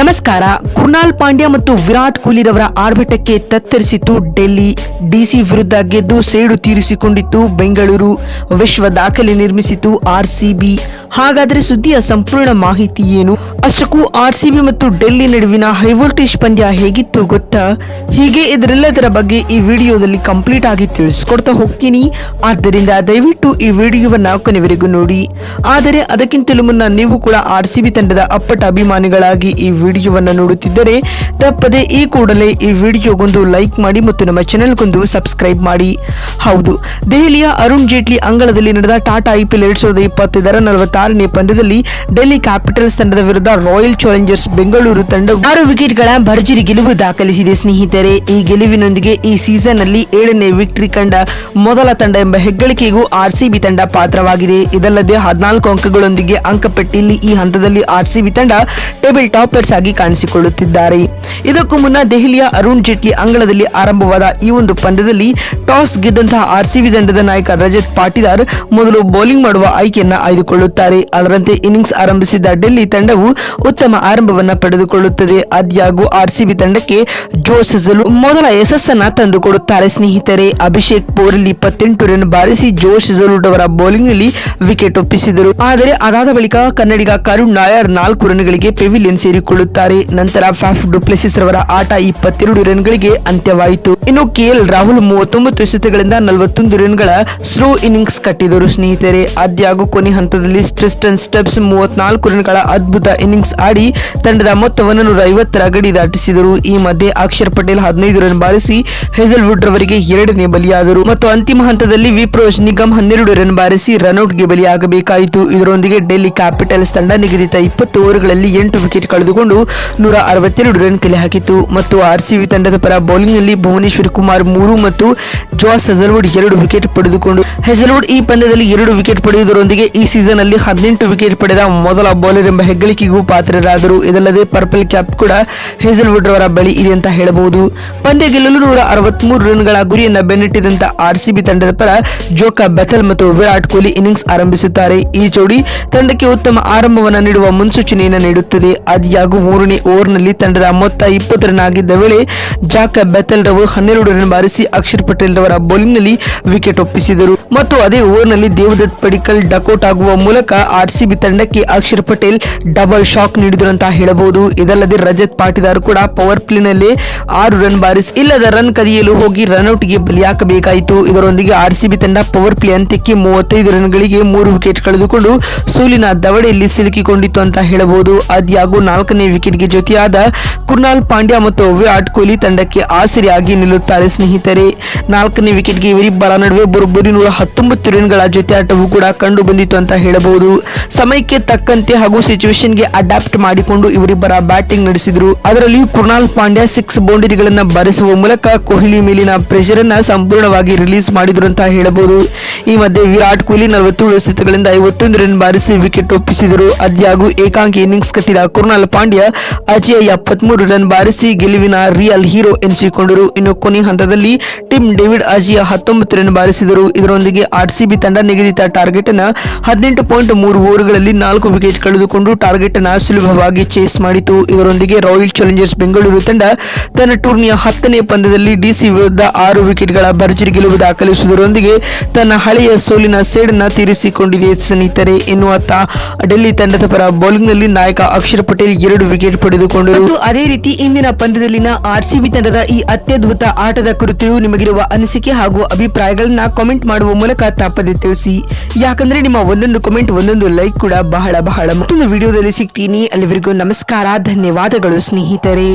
ನಮಸ್ಕಾರ. ಕುರ್ನಾಲ್ ಪಾಂಡ್ಯ ಮತ್ತು ವಿರಾಟ್ ಕೊಹ್ಲಿರವರ ಆರ್ಭಟಕ್ಕೆ ತತ್ತರಿಸಿತು ಡೆಲ್ಲಿ. ಡಿಸಿ ವಿರುದ್ಧ ಗೆದ್ದು ಸೇಡು ತೀರಿಸಿಕೊಂಡಿತ್ತು ಬೆಂಗಳೂರು. ವಿಶ್ವ ದಾಖಲೆ ನಿರ್ಮಿಸಿತು ಆರ್ಸಿಬಿ. ಹಾಗಾದರೆ ಸುದ್ದಿಯ ಸಂಪೂರ್ಣ ಮಾಹಿತಿ ಏನು? ಅಷ್ಟಕ್ಕೂ ಆರ್ಸಿಬಿ ಮತ್ತು ಡೆಲ್ಲಿ ನಡುವಿನ ಹೈವೋಲ್ಟೇಜ್ ಪಂದ್ಯ ಹೇಗಿತ್ತು ಗೊತ್ತಾ? ಹೀಗೆ ಇದರೆಲ್ಲದರ ಬಗ್ಗೆ ಈ ವಿಡಿಯೋದಲ್ಲಿ ಕಂಪ್ಲೀಟ್ ಆಗಿ ತಿಳಿಸ್ಕೊಡ್ತಾ ಹೋಗ್ತೀನಿ. ಆದ್ದರಿಂದ ದಯವಿಟ್ಟು ಈ ವಿಡಿಯೋವನ್ನು ಕೊನೆವರೆಗೂ ನೋಡಿ. ಆದರೆ ಅದಕ್ಕಿಂತಲೂ ಮುನ್ನ ನೀವು ಕೂಡ ಆರ್ಸಿಬಿ ತಂಡದ ಅಪ್ಪಟ ಅಭಿಮಾನಿಗಳಾಗಿ ಈ ವಿಡಿಯೋವನ್ನ ನೋಡುತ್ತಿದ್ದರೆ ತಪ್ಪದೆ ಈ ಕೂಡಲೇ ಈ ವಿಡಿಯೋಗೊಂದು ಲೈಕ್ ಮಾಡಿ ಮತ್ತು ನಮ್ಮ ಚಾನೆಲ್ಗೊಂದು ಸಬ್ಸ್ಕ್ರೈಬ್ ಮಾಡಿ. ಹೌದು. ದೆಹಲಿಯ ಅರುಣ್ ಜೇಟ್ಲಿ ಅಂಗಳದಲ್ಲಿ ನಡೆದ ಟಾಟಾ ಐಪಿಎಲ್ ಎರಡ್ ಸಾವಿರದ ಇಪ್ಪತ್ತೈದರ ನಲವತ್ತಾರನೇ ಪಂದ್ಯದಲ್ಲಿ ಡೆಲ್ಲಿ ಕ್ಯಾಪಿಟಲ್ಸ್ ತಂಡದ ವಿರುದ್ಧ ರಾಯಲ್ ಚಾಲೆಂಜರ್ಸ್ ಬೆಂಗಳೂರು ತಂಡವು ಆರು ವಿಕೆಟ್ಗಳ ಭರ್ಜರಿ ಗೆಲುವು ದಾಖಲಿಸಿದೆ. ಸ್ನೇಹಿತರೆ, ಈ ಗೆಲುವಿನೊಂದಿಗೆ ಈ ಸೀಸನ್ನಲ್ಲಿ ಏಳನೇ ವಿಕ್ಟರಿ ಕಂಡ ಮೊದಲ ತಂಡ ಎಂಬ ಹೆಗ್ಗಳಿಕೆಗೂ ಆರ್ಸಿಬಿ ತಂಡ ಪಾತ್ರವಾಗಿದೆ. ಇದಲ್ಲದೆ ಹದಿನಾಲ್ಕು ಅಂಕಗಳೊಂದಿಗೆ ಅಂಕಪಟ್ಟಿಯಲ್ಲಿ ಈ ಹಂತದಲ್ಲಿ ಆರ್ಸಿಬಿ ತಂಡ ಟೇಬಲ್ ಟಾಪರ್ಸ್ ಆಗಿ ಕಾಣಿಸಿಕೊಳ್ಳುತ್ತಿದ್ದಾರೆ. ಇದಕ್ಕೂ ಮುನ್ನ ದೆಹಲಿಯ ಅರುಣ್ ಜೇಟ್ಲಿ ಅಂಗಳದಲ್ಲಿ ಆರಂಭವಾದ ಈ ಒಂದು ಪಂದ್ಯದಲ್ಲಿ ಟಾಸ್ ಗೆದ್ದಂತಹ ಆರ್ಸಿಬಿ ತಂಡದ ನಾಯಕ ರಜತ್ ಪಾಟಿದಾರ್ ಮೊದಲು ಬೌಲಿಂಗ್ ಮಾಡುವ ಆಯ್ಕೆಯನ್ನ ಆಯ್ದುಕೊಳ್ಳುತ್ತಾರೆ. ಅದರಂತೆ ಇನ್ನಿಂಗ್ಸ್ ಆರಂಭಿಸಿದ ಡೆಲ್ಲಿ ತಂಡವು ಉತ್ತಮ ಆರಂಭವನ್ನ ಪಡೆದುಕೊಳ್ಳುತ್ತದೆ. ಆದ್ಯಾಗೂ ಆರ್ಸಿಬಿ ತಂಡಕ್ಕೆ ಜೋಸ್ ಹೆಸಲು ಮೊದಲ ಯಶಸ್ಸನ್ನ ತಂದುಕೊಡುತ್ತಾರೆ. ಸ್ನೇಹಿತರೆ, ಅಭಿಷೇಕ್ ಪೋರಲ್ ಇಪ್ಪತ್ತೆಂಟು ರನ್ ಬಾರಿಸಿ ಜೋಶ್ ಅವರ ಬೌಲಿಂಗ್ನಲ್ಲಿ ವಿಕೆಟ್ ಒಪ್ಪಿಸಿದರು. ಆದರೆ ಅದಾದ ಬಳಿಕ ಕನ್ನಡಿಗ ಕರುಣ್ ನಾಯರ್ ನಾಲ್ಕು ರನ್ಗಳಿಗೆ ಪೆವಿಲಿಯನ್ ಸೇರಿಕೊಳ್ಳುತ್ತಾರೆ. ನಂತರ ಫ್ಯಾಫ್ ಡುಪ್ಲೆಸಿಸ್ ರವರ ಆಟ ಇಪ್ಪತ್ತೆರಡು ರನ್ಗಳಿಗೆ ಅಂತ್ಯವಾಯಿತು. ಇನ್ನು ಕೆಎಲ್ ರಾಹುಲ್ ಮೂವತ್ತೊಂಬತ್ತು ಎಸೆತಗಳಿಂದ ನಲವತ್ತೊಂದು ರನ್ಗಳ ಸ್ಲೋ ಇನ್ನಿಂಗ್ಸ್ ಕಟ್ಟಿದರು. ಸ್ನೇಹಿತರೆ ಆದ್ಯಾಗೂ ಕೊನೆ ಹಂತದಲ್ಲಿ ಸ್ಟ್ರಿಸ್ಟನ್ ಸ್ಟೆಪ್ಸ್ ಮೂವತ್ನಾಲ್ಕು ರನ್ಗಳ ಅದ್ಭುತ ಇನ್ನಿಂಗ್ಸ್ ಆಡಿ ತಂಡದ ಮೊತ್ತವನ್ನು ನೂರ ಐವತ್ತರ ಗಡಿ ದಾಟಿಸಿದರು. ಈ ಮಧ್ಯೆ ಅಕ್ಷರ್ ಪಟೇಲ್ ಹದಿನೈದು ರನ್ ಬಾರಿಸಿ ಹೆಸಲ್ವುಡ್ ರವರಿಗೆ ಎರಡನೇ ಬಲಿಯಾದರು. ಮತ್ತು ಅಂತಿಮ ಹಂತದಲ್ಲಿ ವಿಪ್ರೋಜ್ ನಿಗಮ್ ಹನ್ನೆರಡು ರನ್ ಬಾರಿಸಿ ರನ್ಔಟ್ಗೆ ಬಲಿಯಾಗಬೇಕಾಯಿತು. ಇದರೊಂದಿಗೆ ಡೆಲ್ಲಿ ಕ್ಯಾಪಿಟಲ್ಸ್ ತಂಡ ನಿಗದಿತ ಇಪ್ಪತ್ತು ಓವರ್ಗಳಲ್ಲಿ ಎಂಟು ವಿಕೆಟ್ ಕಳೆದುಕೊಂಡು ನೂರ ಅರವತ್ತೆರಡು ರನ್ ಕಲೆ ಹಾಕಿತು ಮತ್ತು ಆರ್ಸಿಬಿ ತಂಡದ ಪರ ಬೌಲಿಂಗ್ನಲ್ಲಿ ಭುವನೇಶ್ವರ್ ಕುಮಾರ್ ಮೂರು ಮತ್ತು ಜಾಸ್ ಹೆಸಲ್ವುಡ್ ಎರಡು ವಿಕೆಟ್ ಪಡೆದುಕೊಂಡು ಹೆಸಲ್ವುಡ್ ಈ ಪಂದ್ಯದಲ್ಲಿ ಎರಡು ವಿಕೆಟ್ ಪಡೆಯುವುದರೊಂದಿಗೆ ಈ ಸೀಸನ್ ಅಲ್ಲಿ ಹದಿನೆಂಟು ವಿಕೆಟ್ ಪಡೆದ ಮೊದಲ ಬೌಲರ್ ಎಂಬ ಹೆಗ್ಗಳಿಕೆಗೂ ಪಾತ್ರರಾದರು. ಇದಲ್ಲದೆ ಪರ್ಪಲ್ ಕ್ಯಾಪ್ ಕೂಡ ಹೆಸಲ್ವುಡ್ ರವರ ಬಳಿ ಇದೆ ಅಂತ ಹೇಳಬಹುದು. ಪಂದ್ಯ ಗೆಲ್ಲಲು ನೂರ ಅರವತ್ಮೂರು ರನ್ಗಳ ಗುರಿಯನ್ನ ಬೆನ್ನಟ್ಟಿದಂತ ಆರ್ಸಿಬಿ ತಂಡದ ಪರ ಜೋಕಾ ಬೆಥಲ್ ಮತ್ತು ವಿರಾಟ್ ಕೊಹ್ಲಿ ಇನ್ನಿಂಗ್ಸ್ ಆರಂಭಿಸುತ್ತಾರೆ. ಈ ಜೋಡಿ ತಂಡಕ್ಕೆ ಉತ್ತಮ ಆರಂಭವನ್ನು ನೀಡುವ ಮುನ್ಸೂಚನೆಯನ್ನು ನೀಡುತ್ತದೆ. ಆದಿಯಾಗೂ ಮೂರನೇ ಓವರ್ನಲ್ಲಿ ತಂಡದ ಮೊತ್ತ ಇಪ್ಪತ್ತು ರನ್ ಆಗಿದ್ದ ವೇಳೆ ಜಾಕ ಬೆಥಲ್ ರವರು ಹನ್ನೆರಡು ರನ್ ಬಾರಿಸಿ ಅಕ್ಷರ್ ಪಟೇಲ್ ರವರ ಬೌಲಿಂಗ್ ನಲ್ಲಿ ವಿಕೆಟ್ ಒಪ್ಪಿಸಿದರು. ಮತ್ತು ಅದೇ ಓವರ್ನಲ್ಲಿ ದೇವದತ್ ಪಡಿಕಲ್ ಡಕೌಟ್ ಆಗುವ ಮೂಲಕ ಆರ್ಸಿಬಿ ತಂಡಕ್ಕೆ ಅಕ್ಷರ್ ಪಟೇಲ್ ಡಬಲ್ ಶಾಕ್ ನೀಡಿದರು ಅಂತ ಹೇಳಬಹುದು. ಇದಲ್ಲದೆ ರಜತ್ ಪಾಟಿದಾರ್ ಕೂಡ ಪವರ್ ಪ್ಲೇನಲ್ಲಿ ಆರು ರನ್ ಬಾರಿಸ್, ಇಲ್ಲದ ರನ್ ಕದಿಯಲು ಹೋಗಿ ರನ್ಔಟ್ಗೆ ಬಲಿಯಾಕಬೇಕಾಯಿತು. ಇದರೊಂದಿಗೆ ಆರ್ಸಿಬಿ ತಂಡ ಪವರ್ ಪ್ಲೇ ಅಂತ್ಯಕ್ಕೆ ಮೂವತ್ತೈದು ರನ್ಗಳಿಗೆ ಮೂರು ವಿಕೆಟ್ ಕಳೆದುಕೊಂಡು ಸೋಲಿನ ದವಡೆಯಲ್ಲಿ ಸಿಲುಕಿಕೊಂಡಿತ್ತು ಅಂತ ಹೇಳಬಹುದು. ಆದ್ಯಾಗೂ ನಾಲ್ಕನೇ ವಿಕೆಟ್ಗೆ ಜೊತೆಯಾದ ಕುರ್ನಾಲ್ ಪಾಂಡ್ಯ ಮತ್ತು ವಿರಾಟ್ ಕೊಹ್ಲಿ ತಂಡಕ್ಕೆ ಆಸರೆಯಾಗಿ ನಿಲ್ಲುತ್ತಾರೆ ಸ್ನೇಹಿತರೆ. ನಾಲ್ಕನೇ ವಿಕೆಟ್ಗೆ ಇವರಿಬ್ಬರ ನಡುವೆ ಬರೋಬ್ಬರಿ ನೂರ ಹತ್ತೊಂಬತ್ತು ರನ್ಗಳ ಆಟವು ಕೂಡ ಕಂಡು ಬಂದಿತ್ತು ಅಂತ ಹೇಳಬಹುದು. ಸಮಯಕ್ಕೆ ತಕ್ಕಂತೆ ಹಾಗೂ ಸಿಚುವೇಶನ್ಗೆ ಅಡಾಪ್ಟ್ ಮಾಡಿಕೊಂಡು ಇವರಿಬ್ಬರ ಬ್ಯಾಟಿಂಗ್ ನಡೆಸಿದ್ರು. ಅದರಲ್ಲಿ ಕುರ್ನಾಲ್ ಪಾಂಡ್ಯ ಸಿಕ್ಸ್ ಬೌಂಡರಿಗಳನ್ನ ಬಾರಿಸುವ ಮೂಲಕ ಕೊಹ್ಲಿ ಮೇಲಿನ ಪ್ರೆಷರ್ ಅನ್ನ ಸಂಪೂರ್ಣವಾಗಿ ರಿಲೀಸ್ ಮಾಡಿದ್ರು ಅಂತ ಹೇಳಬಹುದು. ಈ ಮಧ್ಯೆ ವಿರಾಟ್ ಕೊಹ್ಲಿ ನಲವತ್ತೇಳು ಎಸೆತಗಳಿಂದ ಐವತ್ತೊಂದು ರನ್ ಬಾರಿಸಿ ವಿಕೆಟ್ ಒಪ್ಪಿಸಿದರು. ಅದ್ಯಾಗೂ ಏಕಾಂಗಿ ಇನ್ನಿಂಗ್ಸ್ ಕಟ್ಟಿದ ಕುರ್ನಾಲ್ ಪಾಂಡ್ಯ ಅಜಯ ಎಪ್ಪತ್ಮೂರು ರನ್ ಬಾರಿಸಿ ಗೆಲುವಿನ ರಿಯಲ್ ಹೀರೋ ಎನಿಸಿಕೊಂಡರು. ಇನ್ನು ಕೊನೆ ಹಂತದಲ್ಲಿ ಟಿಮ್ ಡೇವಿಡ್ ಅಜಿಯ ಹತ್ತೊಂಬತ್ತು ರನ್ ಬಾರಿಸಿದರು. ಇದರೊಂದಿಗೆ ಆರ್ಸಿಬಿ ತಂಡ ನಿಗದಿತ ಟಾರ್ಗೆಟ್ ಅನ್ನ ಹದಿನೆಂಟು ಪಾಯಿಂಟ್ ಮೂರು ಓವರ್ಗಳಲ್ಲಿ ನಾಲ್ಕು ವಿಕೆಟ್ ಕಳೆದುಕೊಂಡು ಟಾರ್ಗೆಟ್ ಅನ್ನು ಸುಲಭವಾಗಿ ಚೇಸ್ ಮಾಡಿತು. ಇದರೊಂದಿಗೆ ರಾಯಲ್ ಚಾಲೆಂಜರ್ಸ್ ಬೆಂಗಳೂರು ತಂಡ ತನ್ನ ಟೂರ್ನಿಯ ಹತ್ತನೇ ಪಂದ್ಯದಲ್ಲಿ ಡಿಸಿ ವಿರುದ್ಧ ಆರು ವಿಕೆಟ್ಗಳ ಭರ್ಜರಿ ಗೆಲುವು ದಾಖಲಿಸುವುದರೊಂದಿಗೆ ತನ್ನ ಹಳೆಯ ಸೋಲಿನ ಸೇಡನ್ನ ತೀರಿಸಿಕೊಂಡಿದೆ ಸ್ನೇಹಿತರೆ. ಎನ್ನುವತ್ತ ಡೆಲ್ಲಿ ತಂಡದ ಪರ ಬೌಲಿಂಗ್ನಲ್ಲಿ ನಾಯಕ ಅಕ್ಷರ್ ಪಟೇಲ್ ಎರಡು ವಿಕೆಟ್ ಪಡೆದುಕೊಂಡರು. ಅದೇ ರೀತಿ ಇಂದಿನ ಪಂದ್ಯದಲ್ಲಿನ ಆರ್ಸಿಬಿ ತಂಡದ ಈ ಅತ್ಯದ್ಭುತ ಆಟದ ಕುರಿತು ನಿಮಗಿರುವ ಅನಿಸಿಕೆ ಹಾಗೂ ಅಭಿಪ್ರಾಯಗಳನ್ನ ಕಾಮೆಂಟ್ ಮಾಡುವ ಮೂಲಕ ತಪ್ಪದೆ ತಿಳಿಸಿ. ಯಾಕಂದ್ರೆ ನಿಮ್ಮ ಒಂದೊಂದು ಕಮೆಂಟ್ ಒಂದೊಂದು ಲೈಕ್ ಕೂಡ ಬಹಳ ಬಹಳ ಮತ್ತೊಂದು ವಿಡಿಯೋದಲ್ಲಿ ಸಿಗ್ತೀನಿ. ಅಲ್ಲಿವರೆಗೂ ನಮಸ್ಕಾರ, ಧನ್ಯವಾದಗಳು ಸ್ನೇಹಿತರೆ.